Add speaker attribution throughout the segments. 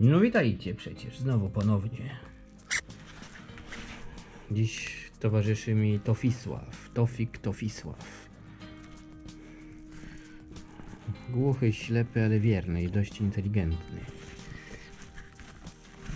Speaker 1: No witajcie przecież, znowu ponownie. Dziś towarzyszy mi Tofisław, Tofik Tofisław. Głuchy, ślepy, ale wierny i dość inteligentny.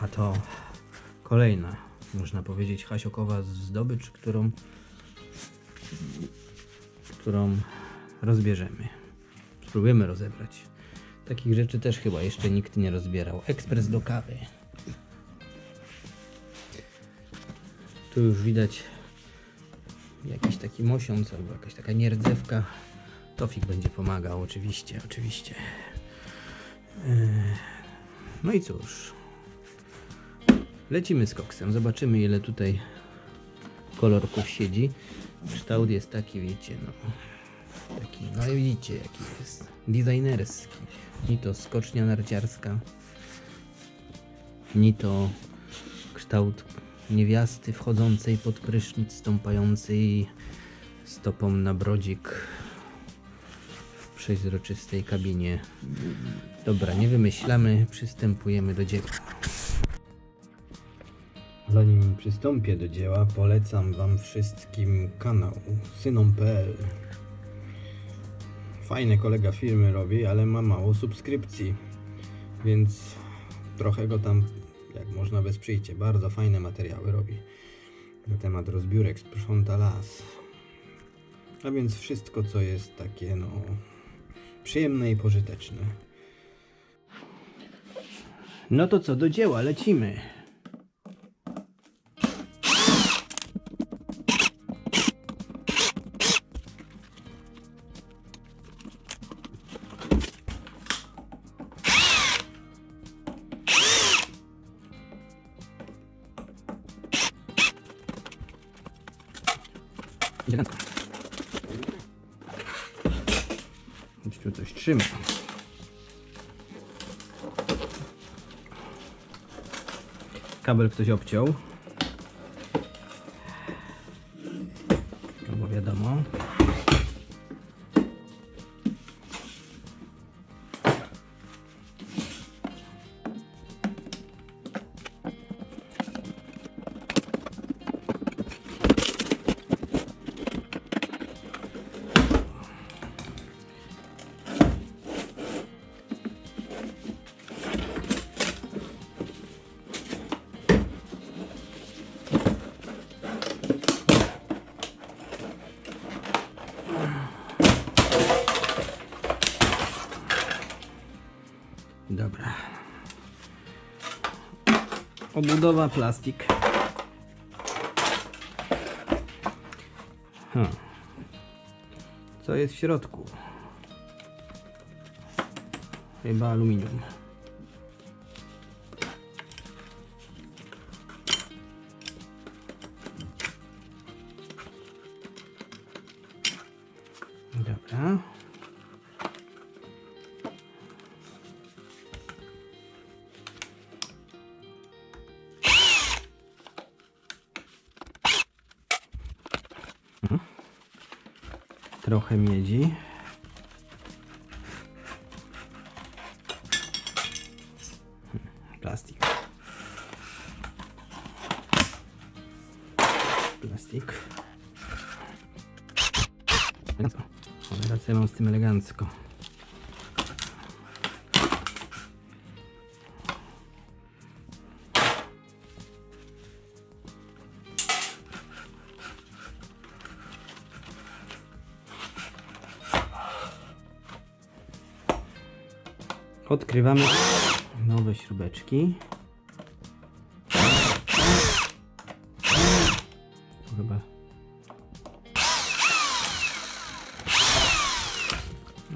Speaker 1: A to kolejna, można powiedzieć, hasiokowa zdobycz, którą, którą rozbierzemy. Spróbujemy rozebrać. Takich rzeczy też chyba jeszcze nikt nie rozbierał. Ekspres do kawy. Tu już widać jakiś taki mosiąc albo jakaś taka nierdzewka. Tofik będzie pomagał, oczywiście, oczywiście. Eee, No i cóż. Lecimy z koksem. Zobaczymy ile tutaj kolorków siedzi. Kształt jest taki, wiecie, no. Taki, no i widzicie jaki jest. Designerski. Ni to skocznia narciarska, ni to kształt niewiasty wchodzącej pod prysznic, stąpającej stopą na brodzik w przeźroczystej kabinie. Dobra, nie wymyślamy, przystępujemy do dzieła. Zanim przystąpię do dzieła, polecam Wam wszystkim kanał synom.pl. Fajny kolega firmy robi, ale ma mało subskrypcji, więc trochę go tam, jak można wesprzyjcie, bardzo fajne materiały robi na temat rozbiórek, sprząta las. A więc wszystko, co jest takie, no, przyjemne i pożyteczne. No to co, do dzieła, lecimy. Tu coś trzyma. Kabel ktoś obciął. Obudowa plastik. Hmm. Co jest w środku? Chyba aluminium. Dobra. Trochę miedzi. Plastik. Plastik. Ale rację mam z tym elegancko. Odkrywamy nowe śrubeczki. Chyba.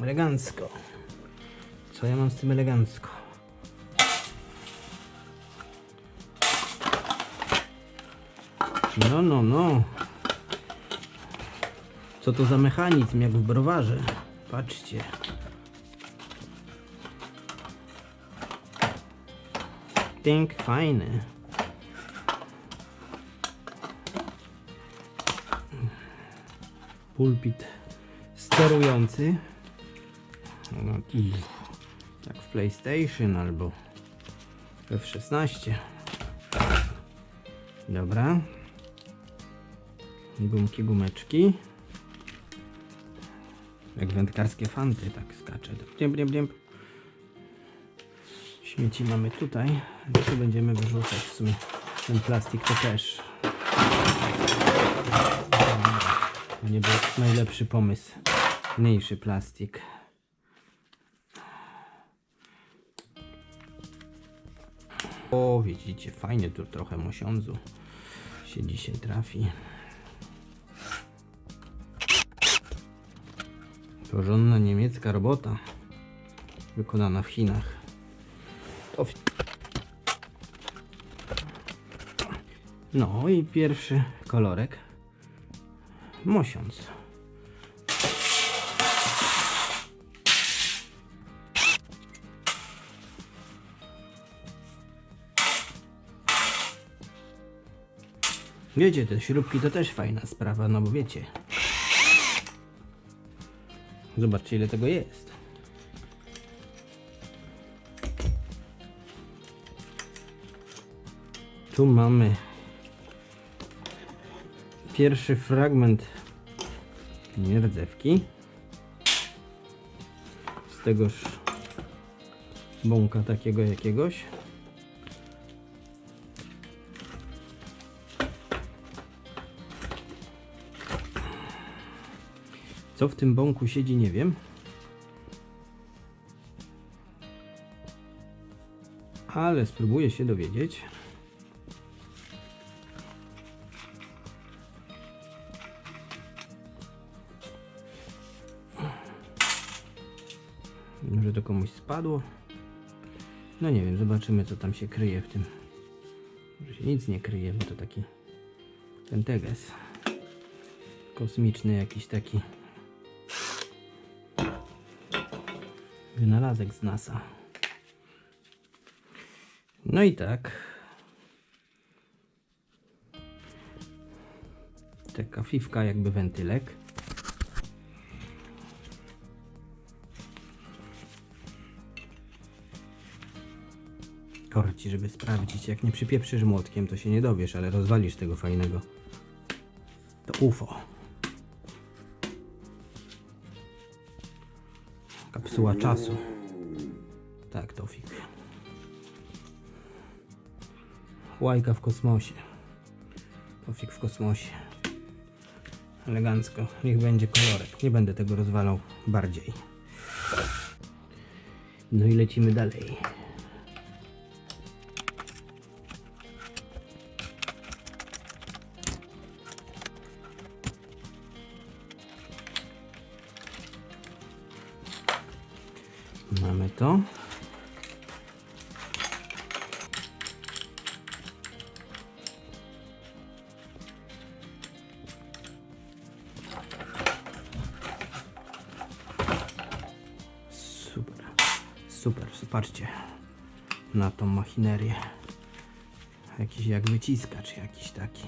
Speaker 1: Elegancko. Co ja mam z tym elegancko? No, no, no. Co to za mechanizm, jak w browarze? Patrzcie. Tynk, fajny. Pulpit sterujący. No, jak w PlayStation albo F16. Dobra. Gumki, gumeczki. Jak wędkarskie fanty, tak skacze. Blim, blim, blim. Śmieci mamy tutaj. Tu będziemy wyrzucać w sumie ten plastik to też. To nie był najlepszy pomysł. Mniejszy plastik. O, widzicie, fajnie tu trochę mosiądzu się dzisiaj trafi. Porządna niemiecka robota wykonana w Chinach. No i pierwszy kolorek. Mosiąc. Wiecie, te śrubki to też fajna sprawa, no bo wiecie. Zobaczcie ile tego jest. Tu mamy pierwszy fragment nierdzewki. Z tegoż bąka takiego jakiegoś. Co w tym bąku siedzi, nie wiem. Ale spróbuję się dowiedzieć. Może to komuś spadło? No nie wiem, zobaczymy co tam się kryje w tym. Może się nic nie kryje, bo to taki penteges. Kosmiczny jakiś taki wynalazek z NASA. No i tak. Taka fifka jakby wentylek. Korci, żeby sprawdzić. Jak nie przypieprzysz młotkiem, to się nie dowiesz, ale rozwalisz tego fajnego. To UFO. Kapsuła czasu. Tak, Tofik. Łajka w kosmosie. Tofik w kosmosie. Elegancko. Niech będzie kolorek. Nie będę tego rozwalał bardziej. No i lecimy dalej. Patrzcie na tą machinerię. Jakiś jak wyciskacz jakiś taki.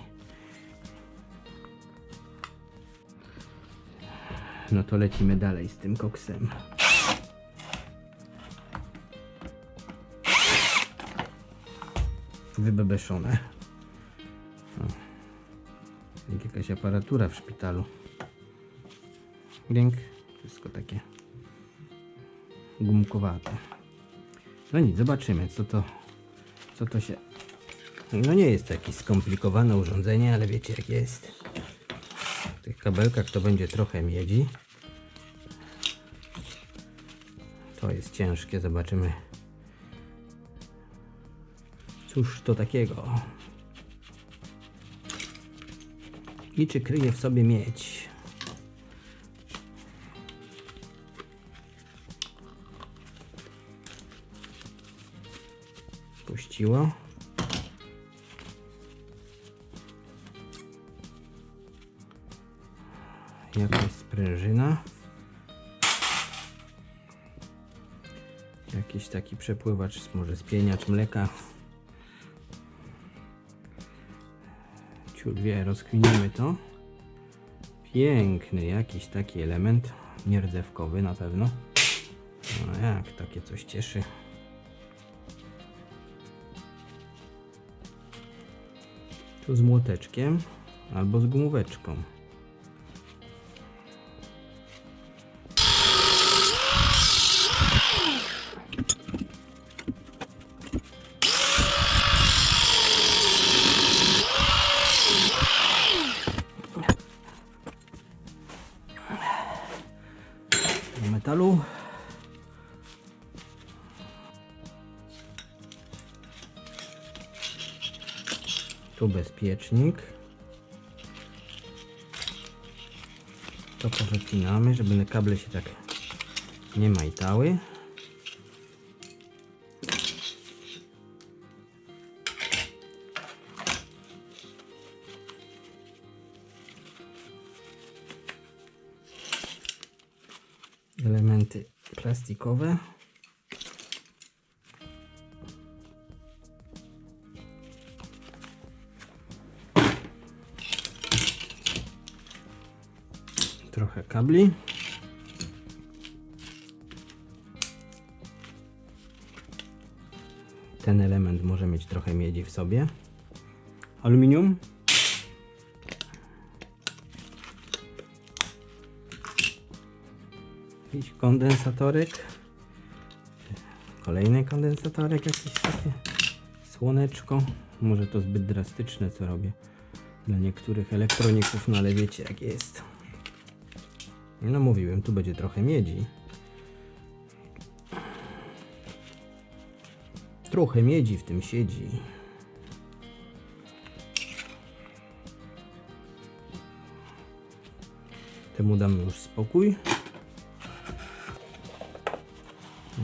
Speaker 1: No to lecimy dalej z tym koksem. wybebeszone. Jak jakaś aparatura w szpitalu. Glink. Wszystko takie gumkowate. No nic, zobaczymy co to, co to się... No nie jest to jakieś skomplikowane urządzenie, ale wiecie jak jest. W tych kabelkach to będzie trochę miedzi. To jest ciężkie, zobaczymy Cóż to takiego? I czy kryje w sobie miedź? Puściło. Jakaś sprężyna. Jakiś taki przepływacz, może spieniacz mleka. dwie rozkwinimy to. Piękny jakiś taki element, nierdzewkowy na pewno. No jak takie coś cieszy. Z młoteczkiem albo z gumóweczką. Tu bezpiecznik. To powypinamy, żeby kable się tak nie majtały. Elementy plastikowe. Kabli. Ten element może mieć trochę miedzi w sobie. Aluminium. Jakiś kondensatorek. Kolejny kondensatorek jakiś takie. Słoneczko. Może to zbyt drastyczne co robię dla niektórych elektroników, no ale wiecie jak jest. No mówiłem, tu będzie trochę miedzi. Trochę miedzi w tym siedzi. Temu damy już spokój.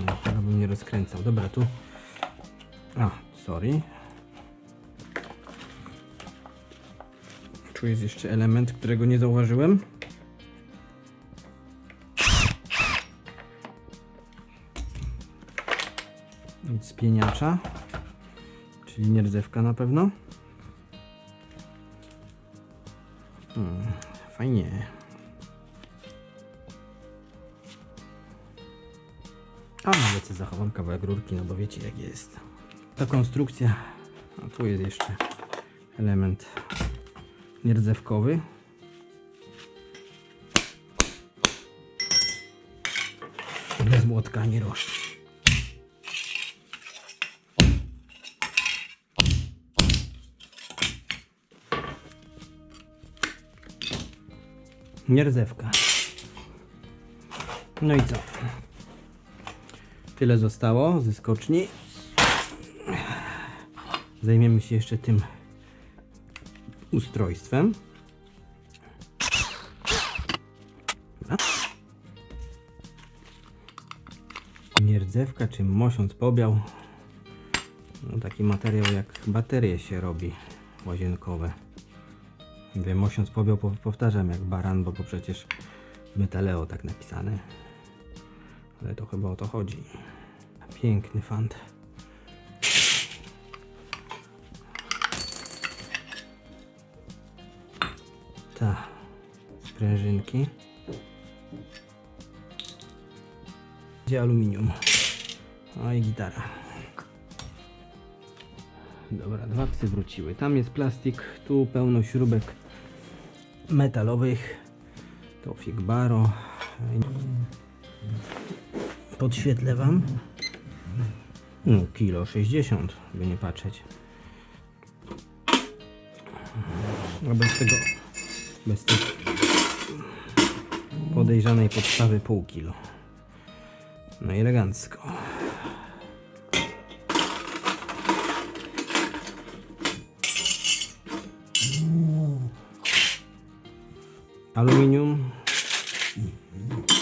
Speaker 1: No, teraz bym nie rozkręcał. Dobra, tu. A, sorry. Tu jest jeszcze element, którego nie zauważyłem. Nic spieniacza, czyli nierdzewka na pewno. Hmm, fajnie. A nawet sobie zachowam kawałek rurki, no bo wiecie jak jest. Ta konstrukcja, a tu jest jeszcze element nierdzewkowy. Bez młotka nie rośnie. Nierdzewka. No i co? Tyle zostało ze skoczni. Zajmiemy się jeszcze tym ustrojstwem. Dobra. Nierdzewka czy mosiąc pobiał. No taki materiał jak baterie się robi łazienkowe. Wiem, mosiąc pobiał po- powtarzam jak baran, bo, bo przecież metaleo tak napisane. Ale to chyba o to chodzi. Piękny fant. Ta. Sprężynki. Gdzie aluminium? No i gitara. Dobra, dwa psy wróciły. Tam jest plastik, tu pełno śrubek metalowych. To Figbaro. Podświetlę wam. No, kilo 60, by nie patrzeć. A bez tego, bez tej podejrzanej podstawy pół kilo. No elegancko. Aluminium.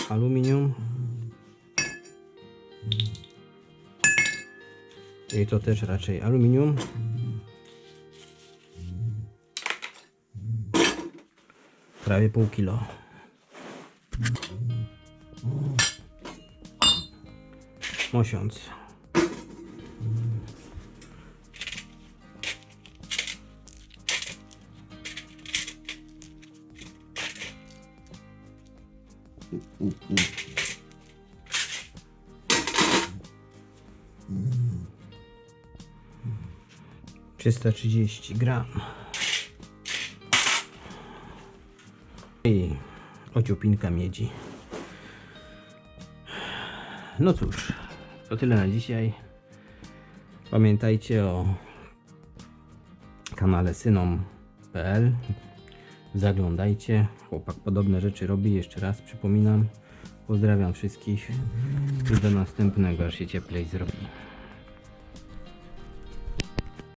Speaker 1: Aluminium. I to też raczej aluminium. Prawie pół kilo. Mosiąc. Trzysta trzydzieści gram. I ociupinka miedzi. No cóż, to tyle na dzisiaj. Pamiętajcie o kanale synom.pl Zaglądajcie. Chłopak podobne rzeczy robi. Jeszcze raz przypominam. Pozdrawiam wszystkich i do następnego, aż się cieplej zrobi.